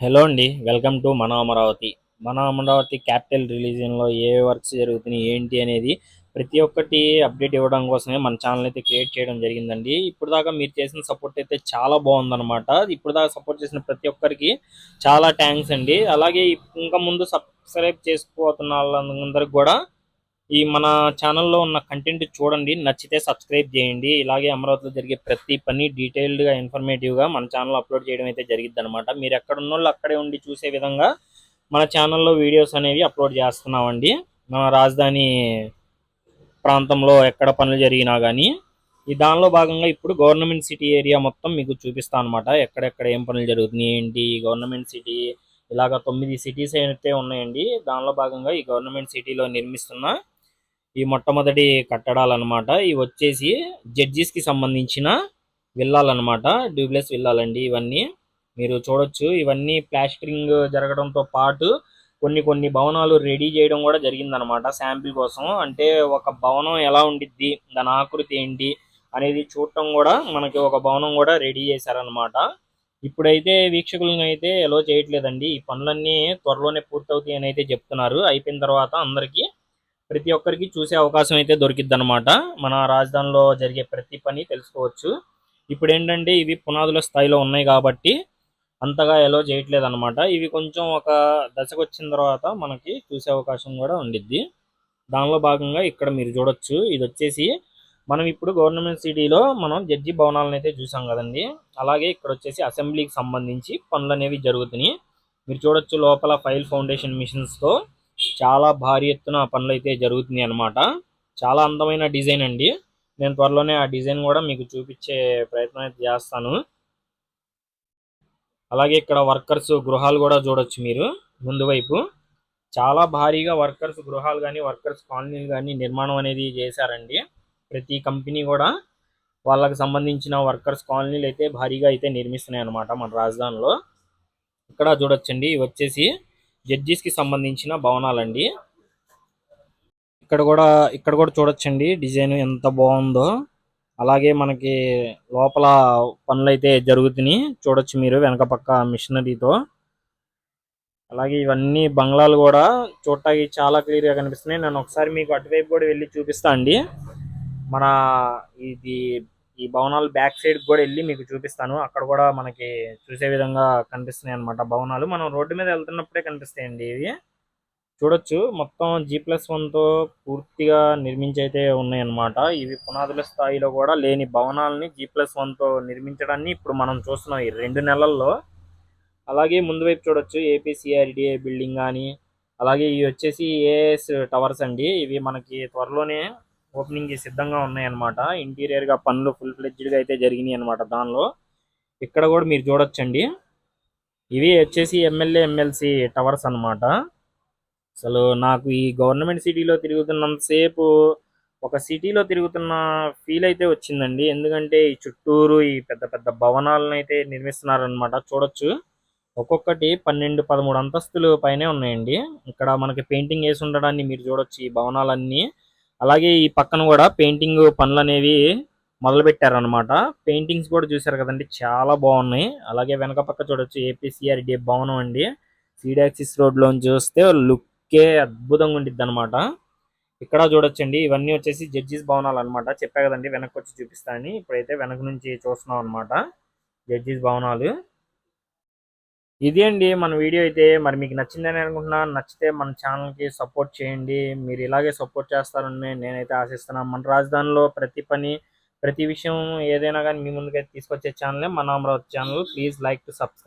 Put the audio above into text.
Hello అండి welcome to మన అమరావతి. మన అమరావతి క్యాపిటల్ రిలీజియన్లో ఏ వర్క్స్ జరుగుతున్నాయి ఏంటి అనేది ప్రతి ఒక్కటి అప్డేట్ ఇవ్వడం కోసమే మన ఛానల్ అయితే క్రియేట్ చేయడం జరిగిందండి. ఇప్పుడు దాకా మీరు చేసిన సపోర్ట్ అయితే చాలా బాగుందన్నమాట. ఇప్పుడు దాకా సపోర్ట్ చేసిన ప్రతి ఒక్కరికి చాలా థ్యాంక్స్ అండి. అలాగే ఇంకా ముందు సబ్స్క్రైబ్ చేసుకోతున్న వాళ్ళందరికి కూడా ఈ మన ఛానల్లో ఉన్న కంటెంట్ చూడండి నచ్చితే సబ్స్క్రైబ్ చేయండి. ఇలాగే అమరావతిలో జరిగే ప్రతి పని డీటెయిల్డ్గా ఇన్ఫర్మేటివ్గా మన ఛానల్ అప్లోడ్ చేయడం అయితే జరిగింది అనమాట మీరు ఎక్కడ ఉన్న అక్కడే ఉండి చూసే విధంగా మన ఛానల్లో వీడియోస్ అనేవి అప్లోడ్ చేస్తున్నామండి. మన రాజధాని ప్రాంతంలో ఎక్కడ పనులు జరిగినా కానీ ఈ దానిలో భాగంగా ఇప్పుడు గవర్నమెంట్ సిటీ ఏరియా మొత్తం మీకు చూపిస్తాను అనమాట ఎక్కడెక్కడ ఏం పనులు జరుగుతున్నాయి ఏంటి గవర్నమెంట్ సిటీ ఇలాగ తొమ్మిది సిటీస్ అయితే ఉన్నాయండి. దానిలో భాగంగా ఈ గవర్నమెంట్ సిటీలో నిర్మిస్తున్న ఈ మొట్టమొదటి కట్టడాలన్నమాట. ఇవి వచ్చేసి జడ్జిస్కి సంబంధించిన విల్లాలన్నమాట. డ్యూబ్లెస్ విల్లాలండి ఇవన్నీ. మీరు చూడొచ్చు ఇవన్నీ ప్లాస్టరింగ్ జరగడంతో పాటు కొన్ని కొన్ని భవనాలు రెడీ చేయడం కూడా జరిగిందనమాట శాంపిల్ కోసం. అంటే ఒక భవనం ఎలా ఉండిద్ది దాని ఆకృతి ఏంటి అనేది చూడటం కూడా మనకి ఒక భవనం కూడా రెడీ చేశారనమాట ఇప్పుడైతే వీక్షకులను అయితే ఎలో చేయట్లేదండి. ఈ పనులన్నీ త్వరలోనే పూర్తవుతాయి అని అయితే చెప్తున్నారు. అయిపోయిన తర్వాత అందరికీ ప్రతి ఒక్కరికి చూసే అవకాశం అయితే దొరికిద్ది అనమాట మన రాజధానిలో జరిగే ప్రతి పని తెలుసుకోవచ్చు. ఇప్పుడు ఏంటంటే ఇవి పునాదుల స్థాయిలో ఉన్నాయి కాబట్టి అంతగా ఎలో చేయట్లేదు అనమాట ఇవి కొంచెం ఒక దశకు వచ్చిన తర్వాత మనకి చూసే అవకాశం కూడా ఉండిద్ది. దానిలో భాగంగా ఇక్కడ మీరు చూడొచ్చు. ఇది వచ్చేసి మనం ఇప్పుడు గవర్నమెంట్ సిటీలో మనం జడ్జి భవనాలను అయితే చూసాం కదండి. అలాగే ఇక్కడ వచ్చేసి అసెంబ్లీకి సంబంధించి పనులు అనేవి జరుగుతున్నాయి. మీరు చూడొచ్చు లోపల ఫైల్ ఫౌండేషన్ మిషన్స్తో. చాలా భారీ ఎత్తున పనులు అయితే జరుగుతున్నాయి అనమాట చాలా అందమైన డిజైన్ అండి. నేను త్వరలోనే ఆ డిజైన్ కూడా మీకు చూపించే ప్రయత్నం అయితే చేస్తాను. అలాగే ఇక్కడ వర్కర్స్ గృహాలు కూడా చూడొచ్చు మీరు ముందు వైపు. చాలా భారీగా వర్కర్స్ గృహాలు కానీ వర్కర్స్ కాలనీలు కానీ నిర్మాణం అనేది చేశారండి. ప్రతి కంపెనీ కూడా వాళ్ళకి సంబంధించిన వర్కర్స్ కాలనీలు అయితే భారీగా అయితే నిర్మిస్తున్నాయి అనమాట మన రాజధానిలో. ఇక్కడ చూడొచ్చండి ఇవి వచ్చేసి జడ్జీస్కి సంబంధించిన భవనాలండి. ఇక్కడ కూడా ఇక్కడ కూడా చూడొచ్చండి డిజైన్ ఎంత బాగుందో. అలాగే మనకి లోపల పనులు అయితే జరుగుతున్నాయి చూడొచ్చు మీరు వెనక పక్క మిషనరీతో. అలాగే ఇవన్నీ బంగ్లాలు కూడా చూడటానికి చాలా క్లియర్గా కనిపిస్తున్నాయి. నేను ఒకసారి మీకు అటువైపు కూడా వెళ్ళి చూపిస్తా అండి. మన ఇది ఈ భవనాలు బ్యాక్ సైడ్ కూడా వెళ్ళి మీకు చూపిస్తాను. అక్కడ కూడా మనకి చూసే విధంగా కనిపిస్తున్నాయి అనమాట భవనాలు. మనం రోడ్డు మీద వెళ్తున్నప్పుడే కనిపిస్తాయండి ఇవి. చూడొచ్చు. మొత్తం జీ ప్లస్తో పూర్తిగా నిర్మించి అయితే ఉన్నాయన్నమాట. ఇవి పునాదుల స్థాయిలో కూడా లేని భవనాలని జీ ప్లస్తో నిర్మించడాన్ని ఇప్పుడు మనం చూస్తున్నాం ఈ రెండు నెలల్లో. అలాగే ముందు వైపు చూడొచ్చు. ఏపీసీఆర్డిఏ బిల్డింగ్ కానీ అలాగే ఇవి వచ్చేసి ఏఎస్ టవర్స్ అండి. ఇవి మనకి త్వరలోనే ఓపెనింగ్ సిద్ధంగా ఉన్నాయన్నమాట. ఇంటీరియర్గా పనులు ఫుల్ ఫ్లెడ్జ్డ్గా అయితే జరిగినాయి అనమాట దానిలో. ఇక్కడ కూడా మీరు చూడొచ్చండి. ఇవి వచ్చేసి ఎమ్మెల్యే ఎమ్మెల్సీ టవర్స్ అన్నమాట. అసలు నాకు ఈ గవర్నమెంట్ సిటీలో తిరుగుతున్నంతసేపు ఒక సిటీలో తిరుగుతున్న ఫీల్ అయితే వచ్చిందండి. ఎందుకంటే ఈ చుట్టూరు ఈ పెద్ద పెద్ద భవనాలను అయితే నిర్మిస్తున్నారనమాట చూడొచ్చు. ఒక్కొక్కటి పన్నెండు పదమూడు అంతస్తులు పైనే ఉన్నాయండి. ఇక్కడ మనకి పెయింటింగ్ వేసి ఉండడాన్ని మీరు చూడొచ్చు. ఈ భవనాలన్నీ అలాగే ఈ పక్కన కూడా పెయింటింగ్ పనులు అనేవి మొదలుపెట్టారనమాట పెయింటింగ్స్ కూడా చూసారు కదండి చాలా బాగున్నాయి. అలాగే వెనక పక్క చూడొచ్చు ఏపీసీఆర్డి భవనం అండి. సీడాక్సిస్ రోడ్ చూస్తే లుక్కే అద్భుతంగా ఉండిద్ది అనమాట ఇక్కడ చూడొచ్చండి ఇవన్నీ వచ్చేసి జడ్జిస్ భవనాలు అనమాట చెప్పా కదండి వెనక్కి వచ్చి చూపిస్తానని. ఇప్పుడైతే వెనక నుంచి చూస్తున్నాం అనమాట జడ్జిస్ భవనాలు. ఇది అండి మన వీడియో అయితే. మరి మీకు నచ్చిందని అనుకుంటున్నా నచ్చితే మన ఛానల్కి సపోర్ట్ చేయండి. మీరు ఇలాగే సపోర్ట్ చేస్తారని నేనైతే ఆశిస్తున్నాను మన రాజధానిలో ప్రతి పని ప్రతి విషయం ఏదైనా కానీ మీ ముందుకైతే తీసుకొచ్చే ఛానలే. మన Amaravati channel. Please like to subscribe.